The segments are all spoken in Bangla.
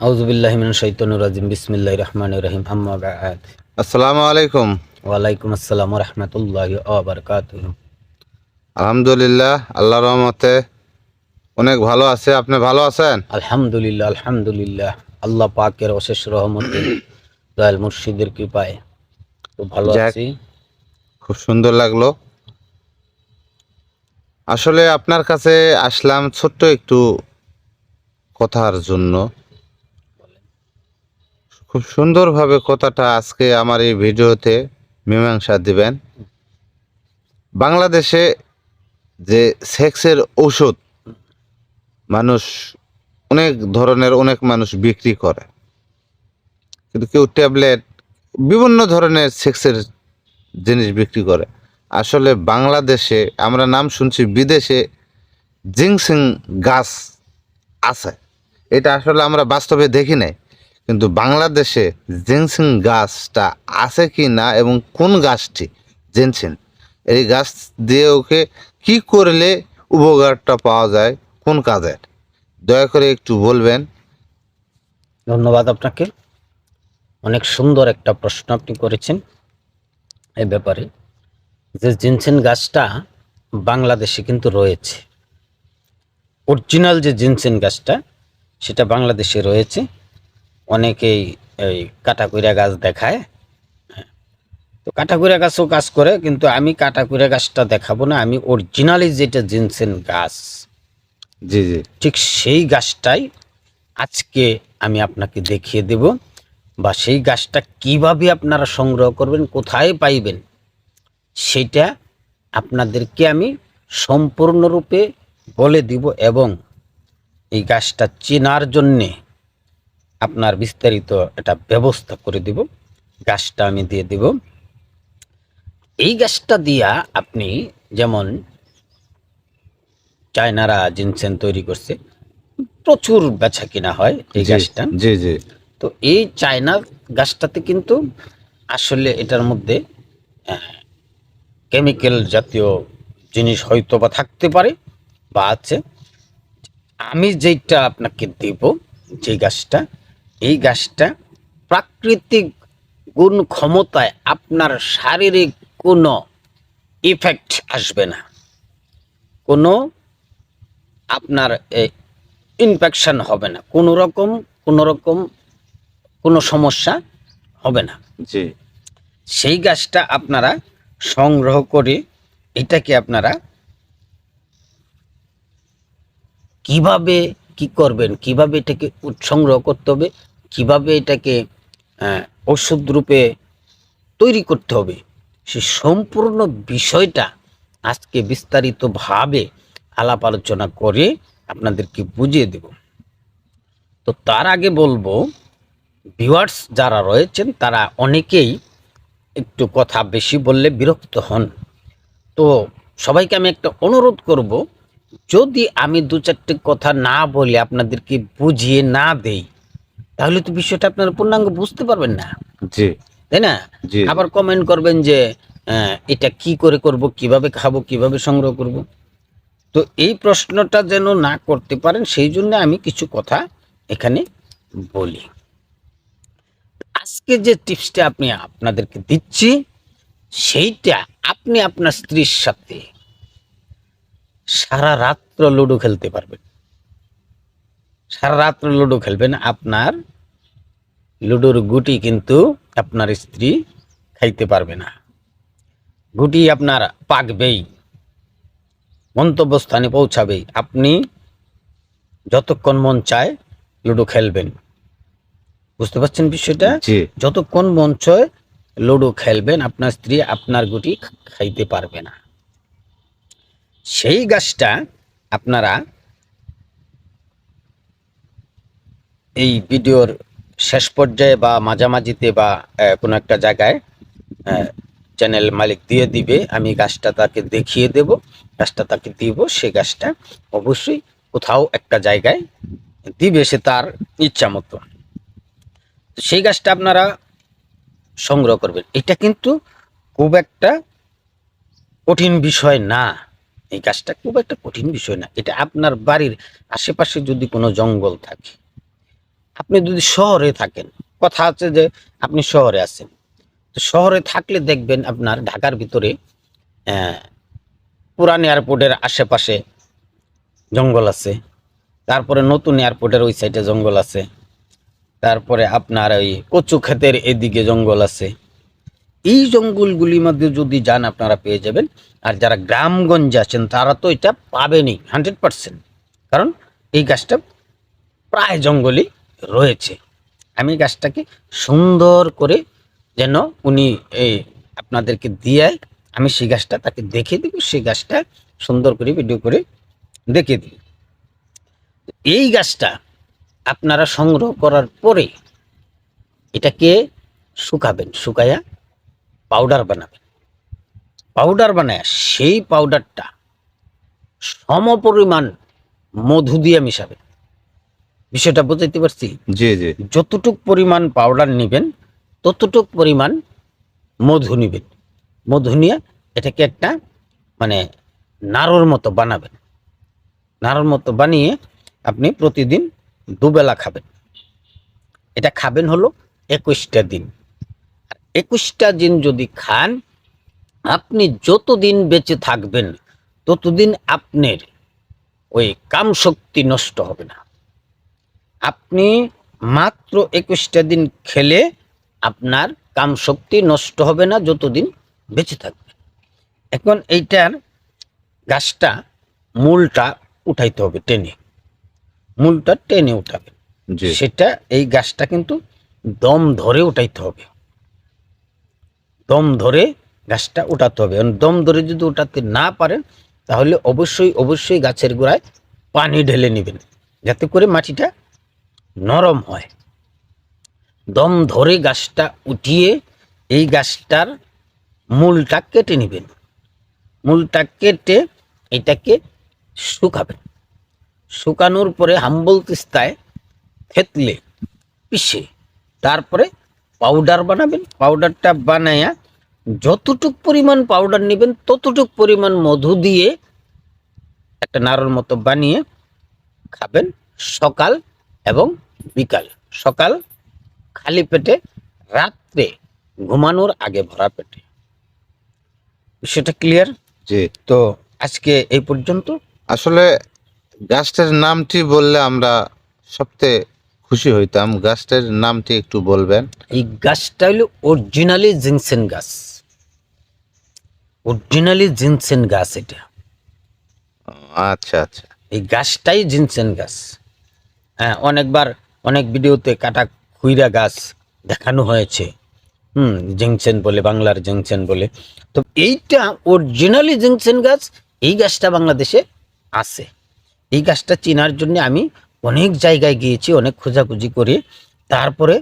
রাজিম। রহিম। আম্মা বাদ। আসসালামু আলাইকুম। ওয়ালাইকুম আসসালাম আলহামদুলিল্লাহ আল্লাহ রহমতে অনেক ভালো আছে। আপনি ভালো আছেন? আলহামদুলিল্লাহ আলহামদুলিল্লাহ। আল্লাহ পাকের অশেষ রহমতে দয়াল মুর্শিদের কৃপায় তো ভালো যাক। আছি। খুব সুন্দর লাগল। আসলে আপনার কাছে আসলাম ছোট্ট একটু কথার জন্য। খুব সুন্দরভাবে কথাটা আজকে আমার এই ভিডিওতে মীমাংসা দিবেন। বাংলাদেশে যে সেক্সের ঔষধ মানুষ অনেক ধরনের অনেক মানুষ বিক্রি করে। কিন্তু কেউ ট্যাবলেট, বিভিন্ন ধরনের সেক্সের জিনিস বিক্রি করে। আসলে বাংলাদেশে, আমরা নাম শুনছি বিদেশে জিংসিং গাছ আছে। এটা আসলে আমরা বাস্তবে দেখি নাই। কিন্তু বাংলাদেশে জিংসিং গাছটা আছে কি না এবং কোন গাছটি জেনছেন এই গাছ দিয়ে ওকে কি করলে উপকারটা পাওয়া যায়? কোন কাজের? দয়া করে একটু বলবেন। ধন্যবাদ আপনাকে। অনেক সুন্দর একটা প্রশ্ন আপনি করেছেন এই ব্যাপারে যে জিনসেন গাছটা বাংলাদেশে কিন্তু রয়েছে। অরিজিনাল যে জিনসেন গাছটা, সেটা বাংলাদেশে রয়েছে। অনেকেই এই কাটাকুইরা গাছ দেখায় হ্যাঁ। তো কাটাকুইরা গাছও কাজ করে কিন্তু আমি কাটাকুইরা গাছটা দেখাবো না আমি অরিজিনালি যেটা জিনসেন গাছ জি জি ঠিক সেই গাছটাই আজকে আমি আপনাকে দেখিয়ে দেব বা সেই গাছটা কীভাবে আপনারা সংগ্রহ করবেন কোথায় পাইবেন সেটা আপনাদেরকে আমি সম্পূর্ণরূপে বলে দিব এবং এই গাছটা চেনার জন্যে আপনার বিস্তারিত একটা ব্যবস্থা করে দিব। গাছটা আমি দিয়ে দেব। এই গাছটা দিয়া আপনি যেমন চায়নারা জিনসেন তৈরি করছে প্রচুর বেচা কিনা হয় এই গাছটা জি জি। তো এই চায়না গাছটাতে কিন্তু আসলে এটার মধ্যে কেমিক্যাল জাতীয় জিনিস হয়তো বা থাকতে পারে বা আছে। আমি যেটা আপনাকে দেব যে গাছটা এই গাছটা প্রাকৃতিক গুণ ক্ষমতায় আপনার শারীরিক কোনো ইফেক্ট আসবে না। কোনো আপনার ইনফেকশন হবে না। কোনো রকম কোনো রকম কোনো সমস্যা হবে না। জি। সেই গাছটা আপনারা সংগ্রহ করে এটাকে আপনারা কীভাবে কি করবেন কীভাবে এটাকে সংগ্রহ করতে হবে কীভাবে এটাকে ওষুধ রূপে তৈরি করতে হবে, সে সম্পূর্ণ বিষয়টা আজকে বিস্তারিতভাবে আলাপ আলোচনা করে আপনাদেরকে বুঝিয়ে দেব। তো তার আগে বলব ভিউয়ার্স যারা রয়েছেন, তারা অনেকেই একটু কথা বেশি বললে বিরক্ত হন। তো সবাইকে আমি একটা অনুরোধ করব, যদি আমি দু চারটে কথা না বলে আপনাদেরকে বুঝিয়ে না দেই তাহলে তো বিষয়টা আপনারা পূর্ণাঙ্গ বুঝতে পারবেন না। জি। তাই না? আবার কমেন্ট করবেন যে এটা কি করে করব কীভাবে খাব কীভাবে সংগ্রহ করব? তো এই প্রশ্নটা যেন না করতে পারেন সেই জন্য আমি কিছু কথা এখানে বলি। আজকে যে টিপসটা আপনি আপনাদেরকে দিচ্ছি সেইটা আপনি আপনার স্ত্রীর সাথে সারা রাত্র লুডো খেলতে পারবেন। সারা রাত্র লুডো খেলবেন আপনার লুডোর গুটি কিন্তু আপনার স্ত্রী খাইতে পারবে না। গুটি আপনার পাকবেই গন্তব্যস্থানে পৌঁছাবেই। আপনি যতক্ষণ মন চায় লুডো খেলবেন। বুঝতে পারছেন বিষয়টা? যতক্ষণ মন চায় লুডো খেলবেন আপনার স্ত্রী আপনার গুটি খাইতে পারবে না। সেই গাছটা আপনারা এই ভিডিওর শেষ পর্যায়ে বা মাঝামাঝিতে বা কোনো একটা জায়গায় চ্যানেল মালিক দিয়ে দিবে, আমি গাছটা তাকে দেখিয়ে দেব, গাছটা তাকে দিব, সে গাছটা অবশ্যই কোথাও একটা জায়গায় দিবে সে তার ইচ্ছা মতো। সেই গাছটা আপনারা সংগ্রহ করবেন। এটা কিন্তু খুব একটা কঠিন বিষয় না। এই গাছটা খুব একটা কঠিন বিষয় না। এটা আপনার বাড়ির আশেপাশে যদি কোনো জঙ্গল থাকে আপনি যদি শহরে থাকেন, কথা আছে যে আপনি শহরে আছেন। তো শহরে থাকলে দেখবেন আপনার ঢাকার ভিতরে পুরান এয়ারপোর্টের আশেপাশে জঙ্গল আছে। তারপরে নতুন এয়ারপোর্টের ওই সাইডে জঙ্গল আছে। তারপরে আপনার ওই কচু ক্ষেতের এদিকে জঙ্গল আছে। এই জঙ্গলগুলির মধ্যে যদি যান আপনারা পেয়ে যাবেন। আর যারা গ্রামগঞ্জে আছেন, তারা তো এটা পাবেনই, হান্ড্রেড পার্সেন্ট। কারণ এই গাছটা প্রায় জঙ্গলই। রয়েছে। আমি গাছটাকে সুন্দর করে যেন উনি এই আপনাদেরকে দিয়ে আমি সেই গাছটা তাকে দেখে দিব সেই গাছটা সুন্দর করে ভিডিও করে দেখে দিই এই গাছটা আপনারা সংগ্রহ করার পরে এটাকে শুকাবেন, শুকায়া পাউডার বানাবেন। পাউডার বানায় সেই পাউডারটা সমপরিমাণ মধু দিয়ে মিশাবেন। বিষয়টা বুঝাইতে পারছি? জি জি। যতটুক পরিমাণ পাউডার নেবেন ততটুক পরিমাণ মধু নেবেন। মধু নিয়ে এটাকে একটা মানে নাড়ুর মতো বানাবেন। নাড়ুর মতো বানিয়ে আপনি প্রতিদিন দুবেলা খাবেন। এটা খাবেন হলো একুশটা দিন। আর একুশটা দিন যদি খান আপনি যতদিন বেঁচে থাকবেন ততদিন আপনার ওই কাম শক্তি নষ্ট হবে না। আপনি মাত্র একুশটা দিন খেলে আপনার কাম শক্তি নষ্ট হবে না যতদিন বেঁচে থাকবে। এখন এইটার গাছটা মূলটা উঠাইতে হবে টেনে। মূলটা টেনে উঠাবে। সেটা এই গাছটা কিন্তু দম ধরে উঠাইতে হবে। দম ধরে গাছটা উঠাতে হবে। দম ধরে যদি উঠাতে না পারেন তাহলে অবশ্যই অবশ্যই গাছের গোড়ায় পানি ঢেলে নেবেন। যাতে করে মাটিটা নরম হয়। দম ধরে গাছটা উঠিয়ে এই গাছটার মূলটা কেটে নেবেন। মূলটা কেটে এটাকে শুকাবেন। শুকানোর পরে হাম্বল তিস্তায় থেতলে পিষে তারপরে পাউডার বানাবেন। পাউডারটা বানায়া যতটুক পরিমাণ পাউডার নেবেন, ততটুক পরিমাণ মধু দিয়ে একটা নাড়ুর মতো বানিয়ে খাবেন। সকাল এবং বিকাল সকাল খালি পেটে রাত্রে ঘুমানোর আগে ভরা পেটে। সেটা ক্লিয়ার জি তো আজকে এই পর্যন্ত। আসলে গাছটার নামটি বললে আমরা সবচেয়ে খুশি হইতাম। গাছটার নামটি একটু বলবেন। এই গাছটা হলো অরিজিনালি জিনসেন গাছ। অরিজিনালি জিনসেন গাছ এটা। আচ্ছা আচ্ছা। এই গাছটাই জিনসেন গাছ। হ্যাঁ অনেকবার অনেক ভিডিওতে কাটা খুইরা গাছ দেখানো হয়েছে। হুম জিংসেন বলে, বাংলার জিংসেন বলে। তো এইটা অরিজিনালি জিংসেন গাছ, এই গাছটা বাংলাদেশে আছে। এই গাছটা চেনার জন্য আমি অনেক জায়গায় গিয়েছি, অনেক খোঁজাখুঁজি করে। তারপরে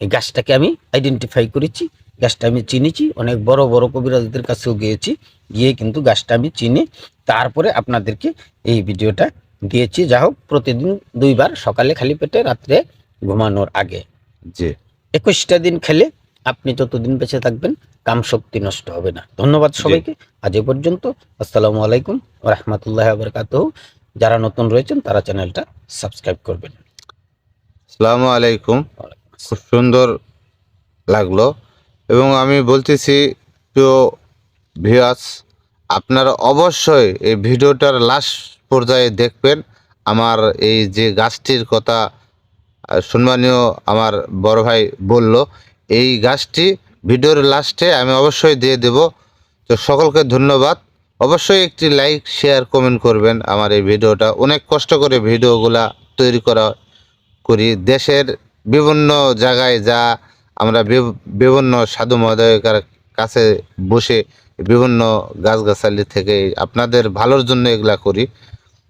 এই গাছটাকে আমি আইডেন্টিফাই করেছি, গাছটা আমি চিনেছি, অনেক বড় বড় কবিরাজদের কাছেও গিয়েছি, গিয়ে কিন্তু গাছটা আমি চিনি। তারপরে আপনাদেরকে এই ভিডিওটা দিয়েছি। যা হোক প্রতিদিন দুইবার সকালে খালি পেটে রাত্রে ঘুমানোর আগে। জি। একুশটা দিন খেলে আপনি যতদিন বেঁচে থাকবেন কাম শক্তি নষ্ট হবে না। ধন্যবাদ সবাইকে। আজ এ পর্যন্ত আসসালামু আলাইকুম রহমতুল্লাহ বরকাত যারা নতুন রয়েছেন তারা চ্যানেলটা সাবস্ক্রাইব করবেন। আসসালামু আলাইকুম। খুব সুন্দর লাগল। এবং আমি বলতেছি প্রিয় ভিউয়ার্স আপনারা অবশ্যই এই ভিডিওটার লাস্ট পর্যায়ে দেখবেন আমার এই যে গাছটির কথা সম্মানীয় আমার বড় ভাই বলল, এই গাছটি ভিডিওর লাস্টে আমি অবশ্যই দিয়ে দেব। তো সকলকে ধন্যবাদ। অবশ্যই একটি লাইক শেয়ার কমেন্ট করবেন আমার এই ভিডিওটা। অনেক কষ্ট করে ভিডিওগুলা তৈরি করা করি। দেশের বিভিন্ন জায়গায় যা আমরা বিভ- বিভিন্ন সাধু মহোদয়কার কাছে বসে বিভিন্ন গাছগাছালি থেকে আপনাদের ভালোর জন্য এগুলা করি।